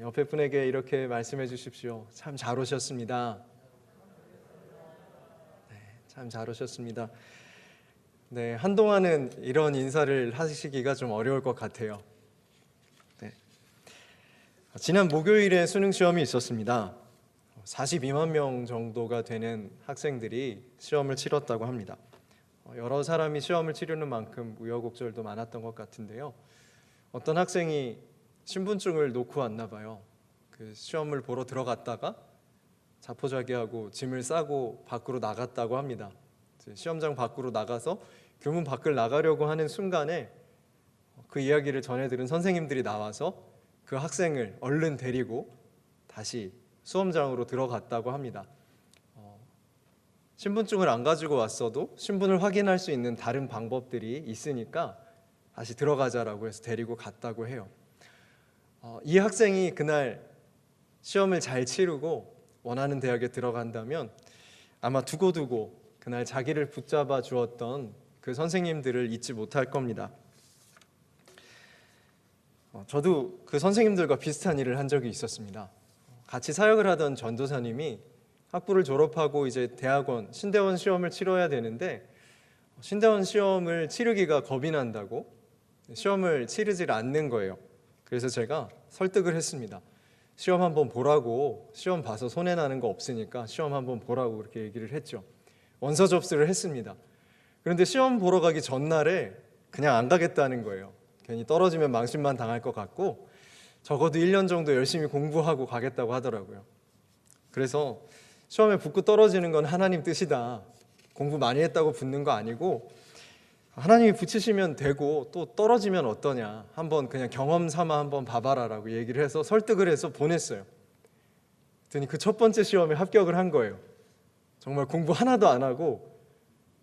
옆에 분에게 이렇게 말씀해 주십시오. 참 잘 오셨습니다. 네, 참잘 오셨습니다. 네, 한동안은 이런 인사를 하시기가 좀 어려울 것 같아요. 네. 지난 목요일에 수능 시험이 있었습니다. 42만 명 정도가 되는 학생들이 시험을 치렀다고 합니다. 어, 여러 사람이 시험을 치르는 만큼 우여곡절도 많았던 것 같은데요. 어떤 학생이 신분증을 놓고 왔나 봐요. 그 시험을 보러 들어갔다가 자포자기하고 짐을 싸고 밖으로 나갔다고 합니다. 시험장 밖으로 나가서 교문 밖을 나가려고 하는 순간에 그 이야기를 전해 들은 선생님들이 나와서 그 학생을 얼른 데리고 다시 수험장으로 들어갔다고 합니다. 어, 신분증을 안 가지고 왔어도 신분을 확인할 수 있는 다른 방법들이 있으니까 다시 들어가자라고 해서 데리고 갔다고 해요. 어, 이 학생이 그날 시험을 잘 치르고 원하는 대학에 들어간다면 아마 두고두고 그날 자기를 붙잡아 주었던 그 선생님들을 잊지 못할 겁니다. 어, 저도 그 선생님들과 비슷한 일을 한 적이 있었습니다. 같이 사역을 하던 전도사님이 학부를 졸업하고 이제 대학원 신대원 시험을 치러야 되는데 신대원 시험을 치르기가 겁이 난다고 시험을 치르질 않는 거예요. 그래서 제가 설득을 했습니다. 시험 한번 보라고 시험 봐서 손해 나는 거 없으니까 시험 한번 보라고 그렇게 얘기를 했죠. 원서 접수를 했습니다. 그런데 시험 보러 가기 전날에 그냥 안 가겠다는 거예요. 괜히 떨어지면 망신만 당할 것 같고 적어도 1년 정도 열심히 공부하고 가겠다고 하더라고요. 그래서 시험에 붙고 떨어지는 건 하나님 뜻이다. 공부 많이 했다고 붙는 거 아니고 하나님이 붙이시면 되고 또 떨어지면 어떠냐. 한번 그냥 경험 삼아 한번 봐봐라라고 얘기를 해서 설득을 해서 보냈어요. 그랬더니 그 첫 번째 시험에 합격을 한 거예요. 정말 공부 하나도 안 하고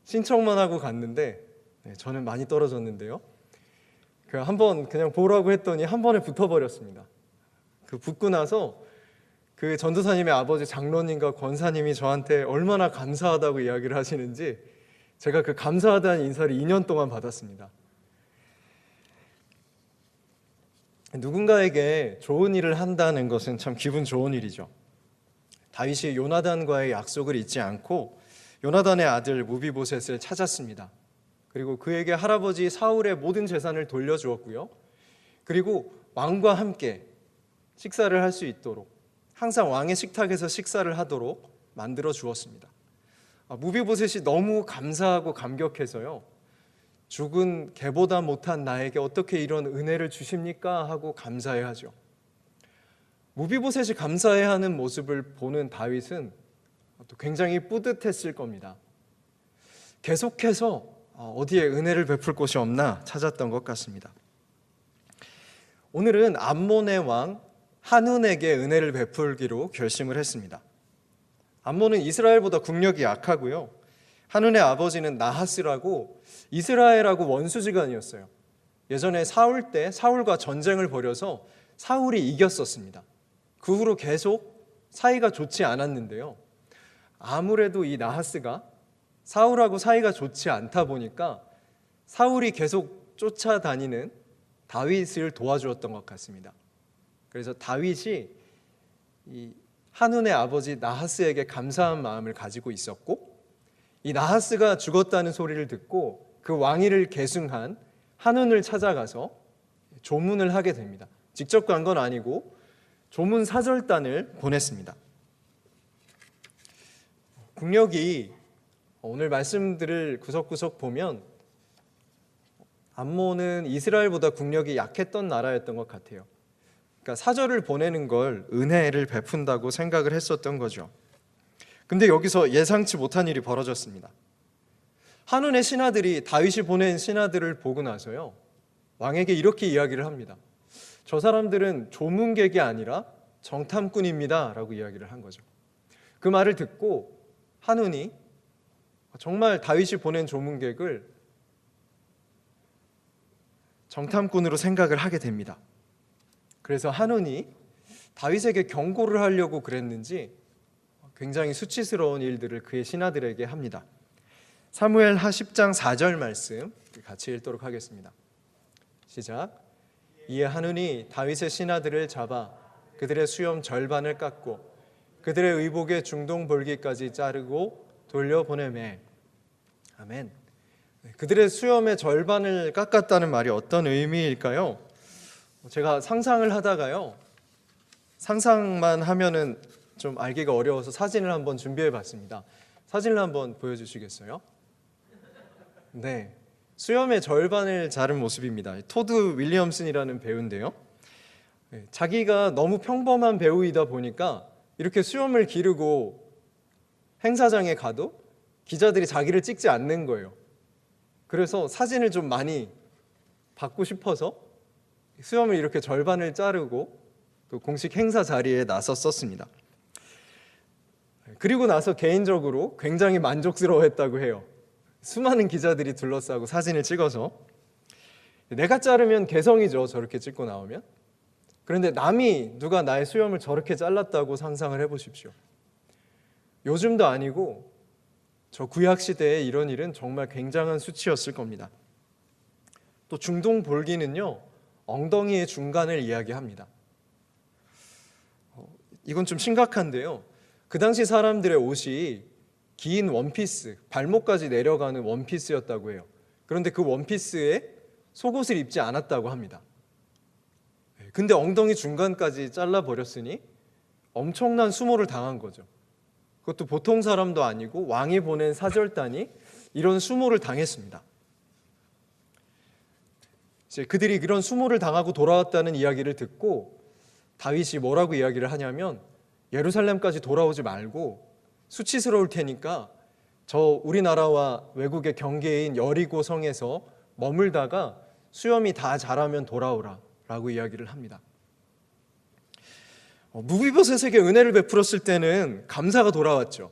신청만 하고 갔는데 네, 저는 많이 떨어졌는데요. 그 한번 그냥 보라고 했더니 한 번에 붙어버렸습니다. 그 붙고 나서 그 전도사님의 아버지 장로님과 권사님이 저한테 얼마나 감사하다고 이야기를 하시는지 제가 그 감사하다는 인사를 2년 동안 받았습니다. 누군가에게 좋은 일을 한다는 것은 참 기분 좋은 일이죠. 다윗이 요나단과의 약속을 잊지 않고 요나단의 아들 무비보셋을 찾았습니다. 그리고 그에게 할아버지 사울의 모든 재산을 돌려주었고요. 그리고 왕과 함께 식사를 할 수 있도록 항상 왕의 식탁에서 식사를 하도록 만들어 주었습니다. 아, 무비보셋이 너무 감사하고 감격해서요. 죽은 개보다 못한 나에게 어떻게 이런 은혜를 주십니까? 하고 감사해하죠. 무비보셋이 감사해하는 모습을 보는 다윗은 또 굉장히 뿌듯했을 겁니다. 계속해서 어디에 은혜를 베풀 곳이 없나 찾았던 것 같습니다. 오늘은 암몬의 왕 한운에게 은혜를 베풀기로 결심을 했습니다. 암몬은 이스라엘보다 국력이 약하고요. 한운의 아버지는 나하스라고 이스라엘하고 원수지간이었어요. 예전에 사울 때 사울과 전쟁을 벌여서 사울이 이겼었습니다. 그 후로 계속 사이가 좋지 않았는데요. 아무래도 이 나하스가 사울하고 사이가 좋지 않다 보니까 사울이 계속 쫓아다니는 다윗을 도와주었던 것 같습니다. 그래서 다윗이 이 한운의 아버지 나하스에게 감사한 마음을 가지고 있었고 이 나하스가 죽었다는 소리를 듣고 그 왕위를 계승한 한운을 찾아가서 조문을 하게 됩니다. 직접 간 건 아니고 조문 사절단을 보냈습니다. 국력이 오늘 말씀들을 구석구석 보면 암몬은 이스라엘보다 국력이 약했던 나라였던 것 같아요. 그러니까 사절을 보내는 걸 은혜를 베푼다고 생각을 했었던 거죠. 근데 여기서 예상치 못한 일이 벌어졌습니다. 한운의 신하들이 다윗이 보낸 신하들을 보고 나서요. 왕에게 이렇게 이야기를 합니다. 저 사람들은 조문객이 아니라 정탐꾼입니다라고 이야기를 한 거죠. 그 말을 듣고 한운이 정말 다윗이 보낸 조문객을 정탐꾼으로 생각을 하게 됩니다. 그래서 한운이 다윗에게 경고를 하려고 그랬는지 굉장히 수치스러운 일들을 그의 신하들에게 합니다. 사무엘 하 10장 4절 말씀 같이 읽도록 하겠습니다. 시작. 이에 한운이 다윗의 신하들을 잡아 그들의 수염 절반을 깎고 그들의 의복의 중동 볼기까지 자르고 돌려보내매 아멘. 네, 그들의 수염의 절반을 깎았다는 말이 어떤 의미일까요? 제가 상상을 하다가요. 상상만 하면은 좀 알기가 어려워서 사진을 한번 준비해 봤습니다. 사진을 한번 보여 주시겠어요? 네. 수염의 절반을 자른 모습입니다. 토드 윌리엄슨이라는 배우인데요. 네, 자기가 너무 평범한 배우이다 보니까 이렇게 수염을 기르고 행사장에 가도 기자들이 자기를 찍지 않는 거예요. 그래서 사진을 좀 많이 받고 싶어서 수염을 이렇게 절반을 자르고 또 공식 행사 자리에 나섰었습니다. 그리고 나서 개인적으로 굉장히 만족스러워했다고 해요. 수많은 기자들이 둘러싸고 사진을 찍어서 내가 자르면 개성이죠. 저렇게 찍고 나오면. 그런데 남이 누가 나의 수염을 저렇게 잘랐다고 상상을 해보십시오. 요즘도 아니고 저 구약 시대에 이런 일은 정말 굉장한 수치였을 겁니다. 또 중동 볼기는요 엉덩이의 중간을 이야기합니다. 어, 이건 좀 심각한데요. 그 당시 사람들의 옷이 긴 원피스, 발목까지 내려가는 원피스였다고 해요. 그런데 그 원피스에 속옷을 입지 않았다고 합니다. 네, 근데 엉덩이 중간까지 잘라 버렸으니 엄청난 수모를 당한 거죠. 그것도 보통 사람도 아니고 왕이 보낸 사절단이 이런 수모를 당했습니다. 이제 그들이 이런 수모를 당하고 돌아왔다는 이야기를 듣고 다윗이 뭐라고 이야기를 하냐면 예루살렘까지 돌아오지 말고 수치스러울 테니까 저 우리나라와 외국의 경계인 여리고 성에서 머물다가 수염이 다 자라면 돌아오라 라고 이야기를 합니다. 어, 무비보셋에게 은혜를 베풀었을 때는 감사가 돌아왔죠.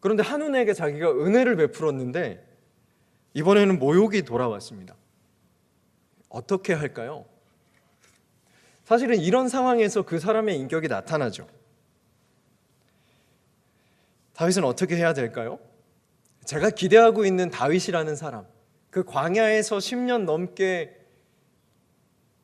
그런데 한운에게 자기가 은혜를 베풀었는데 이번에는 모욕이 돌아왔습니다. 어떻게 할까요? 사실은 이런 상황에서 그 사람의 인격이 나타나죠. 다윗은 어떻게 해야 될까요? 제가 기대하고 있는 다윗이라는 사람, 그 광야에서 10년 넘게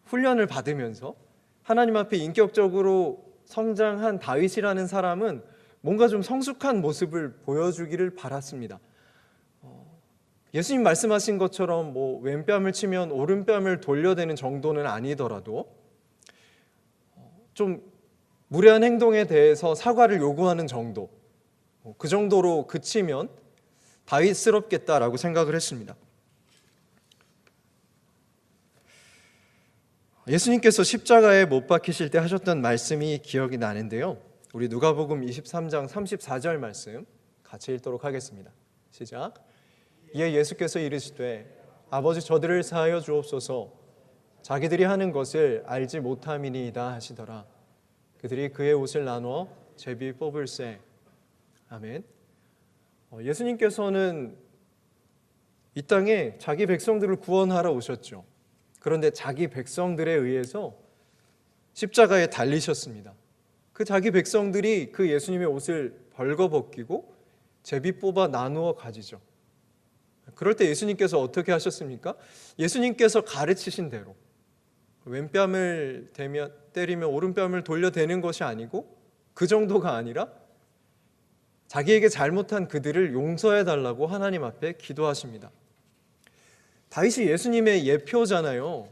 훈련을 받으면서 하나님 앞에 인격적으로 성장한 다윗이라는 사람은 뭔가 좀 성숙한 모습을 보여주기를 바랐습니다. 어, 예수님 말씀하신 것처럼 뭐 왼뺨을 치면 오른뺨을 돌려대는 정도는 아니더라도 어, 좀 무례한 행동에 대해서 사과를 요구하는 정도, 어, 그 정도로 그치면 다윗스럽겠다라고 생각을 했습니다. 예수님께서 십자가에 못 박히실 때 하셨던 말씀이 기억이 나는데요. 우리 누가복음 23장 34절 말씀 같이 읽도록 하겠습니다. 시작. 이에 예수께서 이르시되 아버지 저들을 사하여 주옵소서 자기들이 하는 것을 알지 못함이니이다 하시더라. 그들이 그의 옷을 나누어 제비 뽑을세. 아멘. 어, 예수님께서는 이 땅에 자기 백성들을 구원하러 오셨죠. 그런데 자기 백성들에 의해서 십자가에 달리셨습니다. 그 자기 백성들이 그 예수님의 옷을 벌거벗기고 제비 뽑아 나누어 가지죠. 그럴 때 예수님께서 어떻게 하셨습니까? 예수님께서 가르치신 대로 왼뺨을 대면, 때리면 오른뺨을 돌려대는 것이 아니고 그 정도가 아니라 자기에게 잘못한 그들을 용서해 달라고 하나님 앞에 기도하십니다. 다윗이 예수님의 예표잖아요.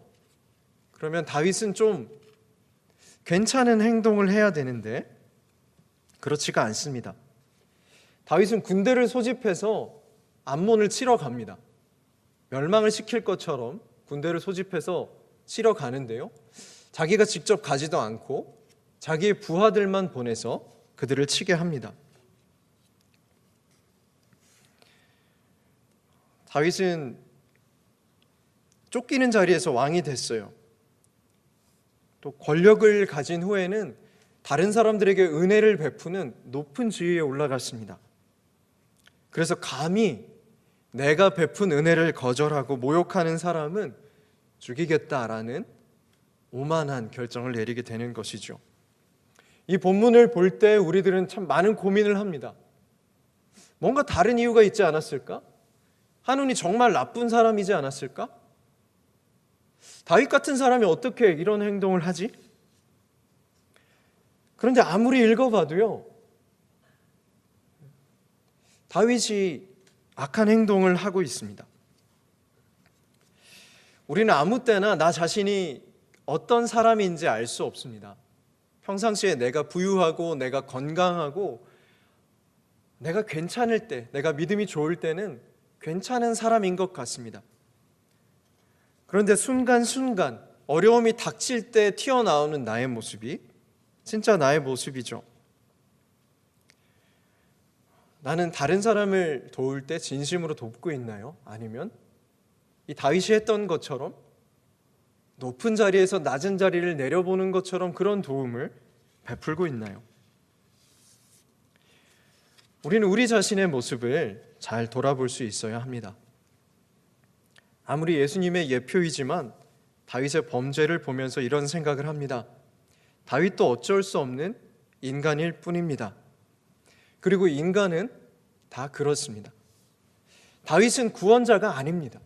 그러면 다윗은 좀 괜찮은 행동을 해야 되는데 그렇지가 않습니다. 다윗은 군대를 소집해서 암몬을 치러 갑니다. 멸망을 시킬 것처럼 군대를 소집해서 치러 가는데요. 자기가 직접 가지도 않고 자기의 부하들만 보내서 그들을 치게 합니다. 다윗은 쫓기는 자리에서 왕이 됐어요. 또 권력을 가진 후에는 다른 사람들에게 은혜를 베푸는 높은 지위에 올라갔습니다. 그래서 감히 내가 베푼 은혜를 거절하고 모욕하는 사람은 죽이겠다라는 오만한 결정을 내리게 되는 것이죠. 이 본문을 볼 때 우리들은 참 많은 고민을 합니다. 뭔가 다른 이유가 있지 않았을까? 한운이 정말 나쁜 사람이지 않았을까? 다윗 같은 사람이 어떻게 이런 행동을 하지? 그런데 아무리 읽어봐도요, 다윗이 악한 행동을 하고 있습니다. 우리는 아무 때나 나 자신이 어떤 사람인지 알 수 없습니다. 평상시에 내가 부유하고 내가 건강하고 내가 괜찮을 때, 내가 믿음이 좋을 때는 괜찮은 사람인 것 같습니다. 그런데 순간순간 어려움이 닥칠 때 튀어나오는 나의 모습이 진짜 나의 모습이죠. 나는 다른 사람을 도울 때 진심으로 돕고 있나요? 아니면 이 다윗이 했던 것처럼 높은 자리에서 낮은 자리를 내려보는 것처럼 그런 도움을 베풀고 있나요? 우리는 우리 자신의 모습을 잘 돌아볼 수 있어야 합니다. 아무리 예수님의 예표이지만 다윗의 범죄를 보면서 이런 생각을 합니다. 다윗도 어쩔 수 없는 인간일 뿐입니다. 그리고 인간은 다 그렇습니다. 다윗은 구원자가 아닙니다.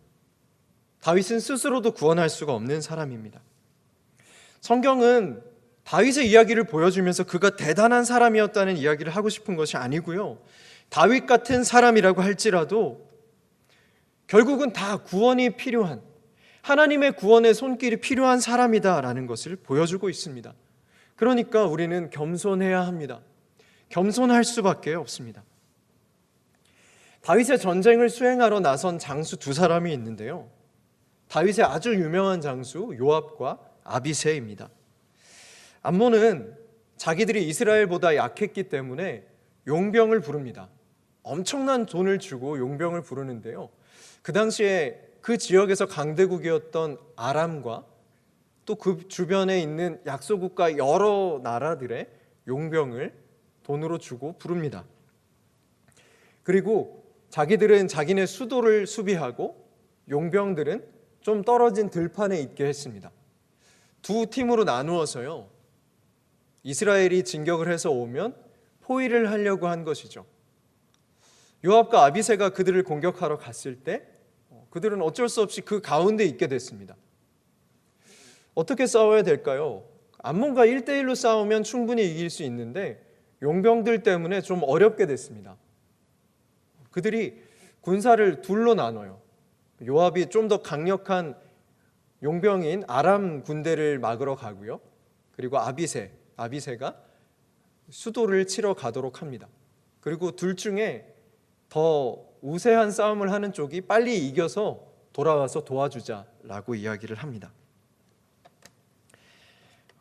다윗은 스스로도 구원할 수가 없는 사람입니다. 성경은 다윗의 이야기를 보여주면서 그가 대단한 사람이었다는 이야기를 하고 싶은 것이 아니고요. 다윗 같은 사람이라고 할지라도 결국은 다 구원이 필요한 하나님의 구원의 손길이 필요한 사람이다라는 것을 보여주고 있습니다. 그러니까 우리는 겸손해야 합니다. 겸손할 수밖에 없습니다. 다윗의 전쟁을 수행하러 나선 장수 두 사람이 있는데요. 다윗의 아주 유명한 장수 요압과 아비세입니다. 암몬은 자기들이 이스라엘보다 약했기 때문에 용병을 부릅니다. 엄청난 돈을 주고 용병을 부르는데요. 그 당시에 그 지역에서 강대국이었던 아람과 또 그 주변에 있는 약소국가 여러 나라들의 용병을 돈으로 주고 부릅니다. 그리고 자기들은 자기네 수도를 수비하고 용병들은 좀 떨어진 들판에 있게 했습니다. 두 팀으로 나누어서요. 이스라엘이 진격을 해서 오면 포위를 하려고 한 것이죠. 요압과 아비세가 그들을 공격하러 갔을 때 그들은 어쩔 수 없이 그 가운데 있게 됐습니다. 어떻게 싸워야 될까요? 암몬과 1대1로 싸우면 충분히 이길 수 있는데 용병들 때문에 좀 어렵게 됐습니다. 그들이 군사를 둘로 나눠요. 요압이 좀 더 강력한 용병인 아람 군대를 막으러 가고요. 그리고 아비세, 아비세가 수도를 치러 가도록 합니다. 그리고 둘 중에 더 우세한 싸움을 하는 쪽이 빨리 이겨서 돌아와서 도와주자라고 이야기를 합니다.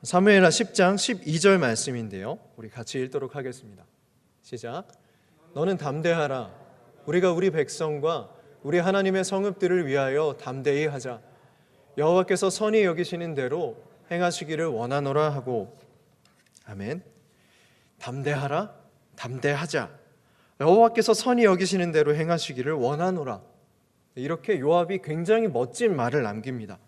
사무엘하 10장 12절 말씀인데요. 우리 같이 읽도록 하겠습니다. 시작. 너는 담대하라. 우리가 우리 백성과 우리 하나님의 성읍들을 위하여 담대히 하자. 여호와께서 선히 여기시는 대로 행하시기를 원하노라 하고 아멘. 담대하라. 담대하자. 여호와께서 선히 여기시는 대로 행하시기를 원하노라. 이렇게 요압이 굉장히 멋진 말을 남깁니다.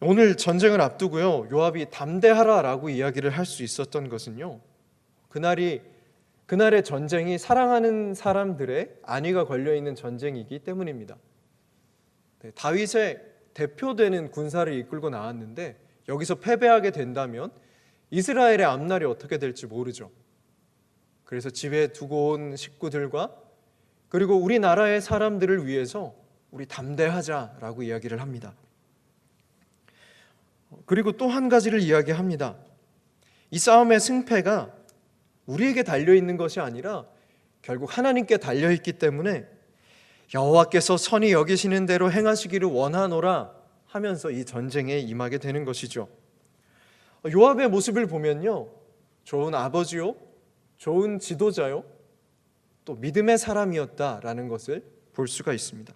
오늘 전쟁을 앞두고요. 요압이 담대하라라고 이야기를 할 수 있었던 것은요. 그날이 그날의 전쟁이 사랑하는 사람들의 안위가 걸려 있는 전쟁이기 때문입니다. 네, 다윗의 대표되는 군사를 이끌고 나왔는데 여기서 패배하게 된다면 이스라엘의 앞날이 어떻게 될지 모르죠. 그래서 집에 두고 온 식구들과 그리고 우리나라의 사람들을 위해서 우리 담대하자라고 이야기를 합니다. 그리고 또 한 가지를 이야기합니다. 이 싸움의 승패가 우리에게 달려 있는 것이 아니라 결국 하나님께 달려 있기 때문에 여호와께서 선히 여기시는 대로 행하시기를 원하노라 하면서 이 전쟁에 임하게 되는 것이죠. 요압의 모습을 보면요. 좋은 아버지요. 좋은 지도자요. 또 믿음의 사람이었다라는 것을 볼 수가 있습니다.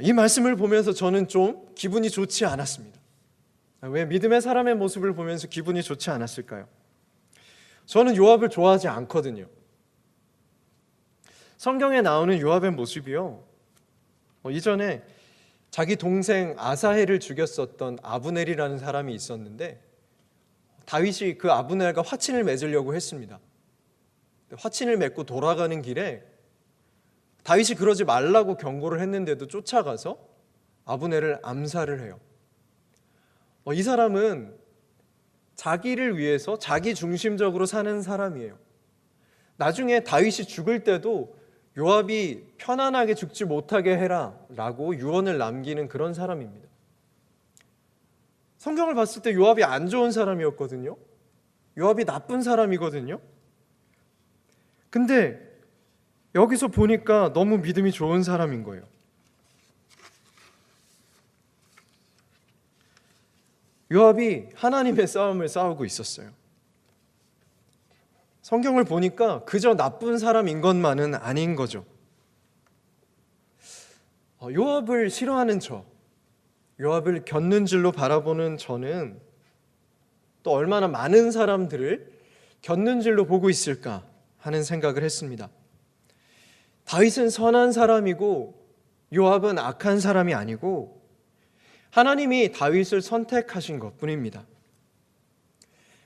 이 말씀을 보면서 저는 좀 기분이 좋지 않았습니다. 왜 믿음의 사람의 모습을 보면서 기분이 좋지 않았을까요? 저는 요압을 좋아하지 않거든요. 성경에 나오는 요압의 모습이요. 어, 이전에 자기 동생 아사헬을 죽였었던 아브넬이라는 사람이 있었는데 다윗이 그 아브넬과 화친을 맺으려고 했습니다. 화친을 맺고 돌아가는 길에 다윗이 그러지 말라고 경고를 했는데도 쫓아가서 아브넬을 암살을 해요. 어, 이 사람은 자기를 위해서 자기 중심적으로 사는 사람이에요. 나중에 다윗이 죽을 때도 요압이 편안하게 죽지 못하게 해라라고 유언을 남기는 그런 사람입니다. 성경을 봤을 때 요압이 안 좋은 사람이었거든요. 요압이 나쁜 사람이거든요. 근데 여기서 보니까 너무 믿음이 좋은 사람인 거예요. 요압이 하나님의 싸움을 싸우고 있었어요. 성경을 보니까 그저 나쁜 사람인 것만은 아닌 거죠. 어, 요압을 싫어하는 저, 요압을 겪는 줄로 바라보는 저는 또 얼마나 많은 사람들을 겪는 줄로 보고 있을까 하는 생각을 했습니다. 다윗은 선한 사람이고 요압은 악한 사람이 아니고 하나님이 다윗을 선택하신 것 뿐입니다.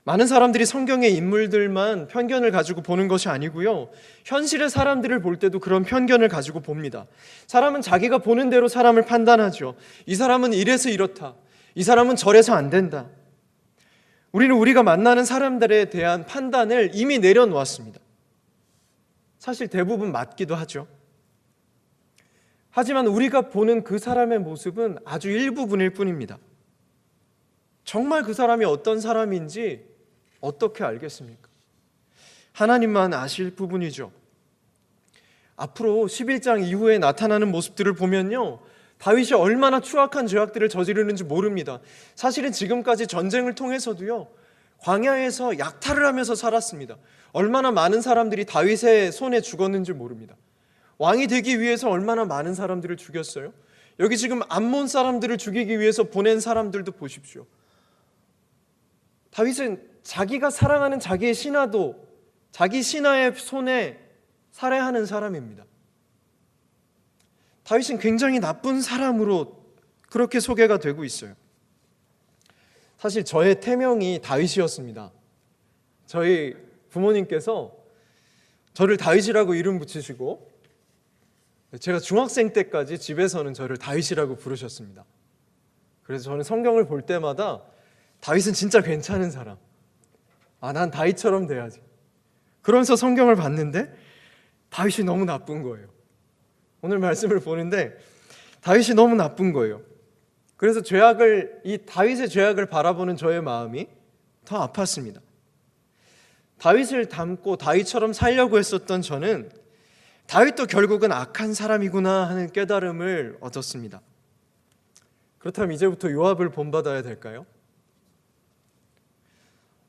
많은 사람들이 성경의 인물들만 편견을 가지고 보는 것이 아니고요. 현실의 사람들을 볼 때도 그런 편견을 가지고 봅니다. 사람은 자기가 보는 대로 사람을 판단하죠. 이 사람은 이래서 이렇다. 이 사람은 저래서 안 된다. 우리는 우리가 만나는 사람들에 대한 판단을 이미 내려놓았습니다. 사실 대부분 맞기도 하죠. 하지만 우리가 보는 그 사람의 모습은 아주 일부분일 뿐입니다. 정말 그 사람이 어떤 사람인지 어떻게 알겠습니까? 하나님만 아실 부분이죠. 앞으로 11장 이후에 나타나는 모습들을 보면요. 다윗이 얼마나 추악한 죄악들을 저지르는지 모릅니다. 사실은 지금까지 전쟁을 통해서도요. 광야에서 약탈을 하면서 살았습니다. 얼마나 많은 사람들이 다윗의 손에 죽었는지 모릅니다. 왕이 되기 위해서 얼마나 많은 사람들을 죽였어요? 여기 지금 암몬 사람들을 죽이기 위해서 보낸 사람들도 보십시오. 다윗은 자기가 사랑하는 자기의 신하도 자기 신하의 손에 살해하는 사람입니다. 다윗은 굉장히 나쁜 사람으로 그렇게 소개가 되고 있어요. 사실 저의 태명이 다윗이었습니다. 저희 부모님께서 저를 다윗이라고 이름 붙이시고 제가 중학생 때까지 집에서는 저를 다윗이라고 부르셨습니다. 그래서 저는 성경을 볼 때마다 다윗은 진짜 괜찮은 사람. 아, 난 다윗처럼 돼야지. 그러면서 성경을 봤는데 다윗이 너무 나쁜 거예요. 오늘 말씀을 보는데 다윗이 너무 나쁜 거예요. 그래서 죄악을 이 다윗의 죄악을 바라보는 저의 마음이 더 아팠습니다. 다윗을 닮고 다윗처럼 살려고 했었던 저는 다윗도 결국은 악한 사람이구나 하는 깨달음을 얻었습니다. 그렇다면 이제부터 요압을 본받아야 될까요?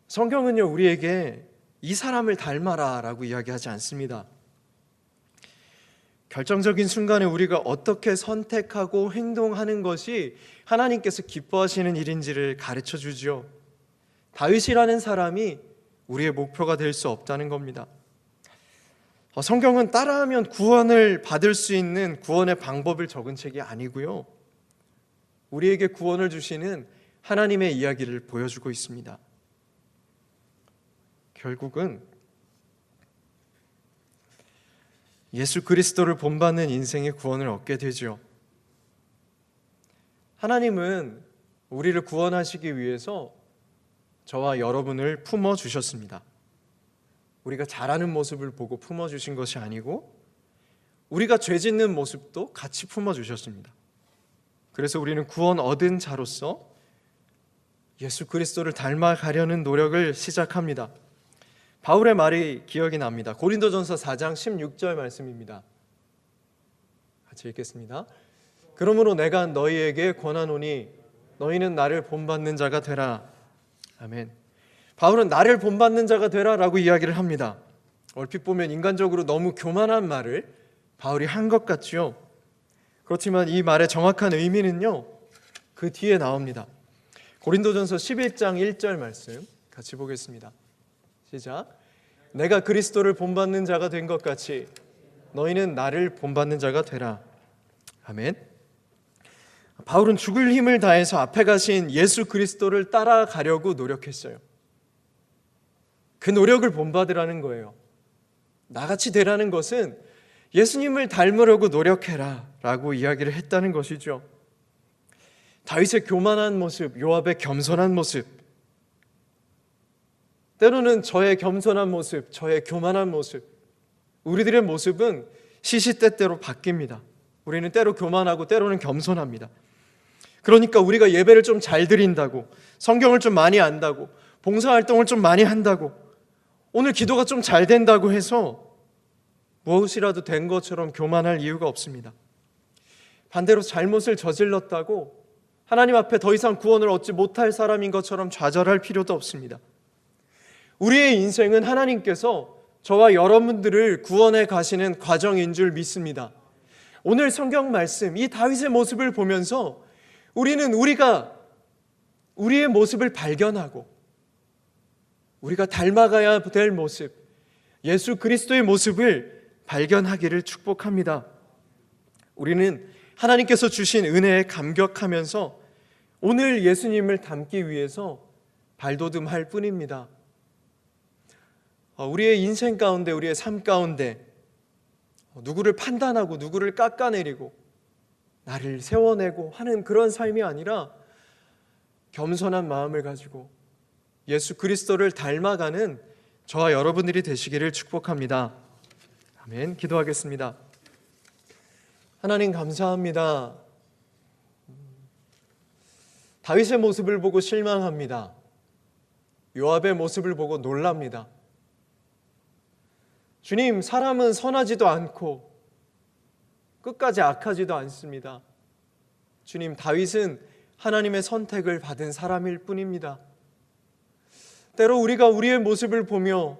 성경은요, 우리에게 이 사람을 닮아라 라고 이야기하지 않습니다. 결정적인 순간에 우리가 어떻게 선택하고 행동하는 것이 하나님께서 기뻐하시는 일인지를 가르쳐 주죠. 다윗이라는 사람이 우리의 목표가 될 수 없다는 겁니다. 어, 성경은 따라하면 구원을 받을 수 있는 구원의 방법을 적은 책이 아니고요. 우리에게 구원을 주시는 하나님의 이야기를 보여주고 있습니다. 결국은 예수 그리스도를 본받는 인생의 구원을 얻게 되죠. 하나님은 우리를 구원하시기 위해서 저와 여러분을 품어 주셨습니다. 우리가 잘하는 모습을 보고 품어 주신 것이 아니고 우리가 죄 짓는 모습도 같이 품어 주셨습니다. 그래서 우리는 구원 얻은 자로서 예수 그리스도를 닮아가려는 노력을 시작합니다. 바울의 말이 기억이 납니다. 고린도전서 4장 16절 말씀입니다. 같이 읽겠습니다. 그러므로 내가 너희에게 권하노니 너희는 나를 본받는 자가 되라. 아멘. 바울은 나를 본받는 자가 되라라고 이야기를 합니다. 얼핏 보면 인간적으로 너무 교만한 말을 바울이 한 것 같지요. 그렇지만 이 말의 정확한 의미는요. 그 뒤에 나옵니다. 고린도전서 11장 1절 말씀 같이 보겠습니다. 시작. 내가 그리스도를 본받는 자가 된 것 같이 너희는 나를 본받는 자가 되라. 아멘. 바울은 죽을 힘을 다해서 앞에 가신 예수 그리스도를 따라가려고 노력했어요. 그 노력을 본받으라는 거예요. 나같이 되라는 것은 예수님을 닮으려고 노력해라 라고 이야기를 했다는 것이죠. 다윗의 교만한 모습, 요압의 겸손한 모습, 때로는 저의 겸손한 모습, 저의 교만한 모습, 우리들의 모습은 시시때때로 바뀝니다. 우리는 때로 교만하고 때로는 겸손합니다. 그러니까 우리가 예배를 좀 잘 드린다고, 성경을 좀 많이 안다고, 봉사활동을 좀 많이 한다고, 오늘 기도가 좀 잘 된다고 해서 무엇이라도 된 것처럼 교만할 이유가 없습니다. 반대로 잘못을 저질렀다고 하나님 앞에 더 이상 구원을 얻지 못할 사람인 것처럼 좌절할 필요도 없습니다. 우리의 인생은 하나님께서 저와 여러분들을 구원해 가시는 과정인 줄 믿습니다. 오늘 성경 말씀, 이 다윗의 모습을 보면서 우리는 우리가 우리의 모습을 발견하고 우리가 닮아가야 될 모습, 예수 그리스도의 모습을 발견하기를 축복합니다. 우리는 하나님께서 주신 은혜에 감격하면서 오늘 예수님을 닮기 위해서 발돋움할 뿐입니다. 어, 우리의 인생 가운데, 우리의 삶 가운데 누구를 판단하고 누구를 깎아내리고 나를 세워내고 하는 그런 삶이 아니라 겸손한 마음을 가지고 예수 그리스도를 닮아가는 저와 여러분들이 되시기를 축복합니다. 아멘. 기도하겠습니다. 하나님 감사합니다. 다윗의 모습을 보고 실망합니다. 요압의 모습을 보고 놀랍니다. 주님, 사람은 선하지도 않고 끝까지 악하지도 않습니다. 주님, 다윗은 하나님의 선택을 받은 사람일 뿐입니다. 때로 우리가 우리의 모습을 보며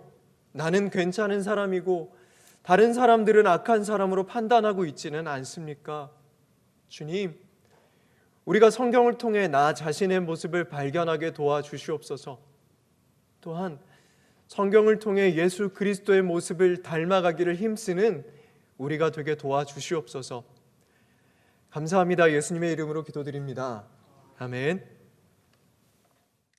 나는 괜찮은 사람이고 다른 사람들은 악한 사람으로 판단하고 있지는 않습니까? 주님, 우리가 성경을 통해 나 자신의 모습을 발견하게 도와주시옵소서. 또한 성경을 통해 예수 그리스도의 모습을 닮아가기를 힘쓰는 우리가 되게 도와주시옵소서. 감사합니다. 예수님의 이름으로 기도드립니다. 아멘.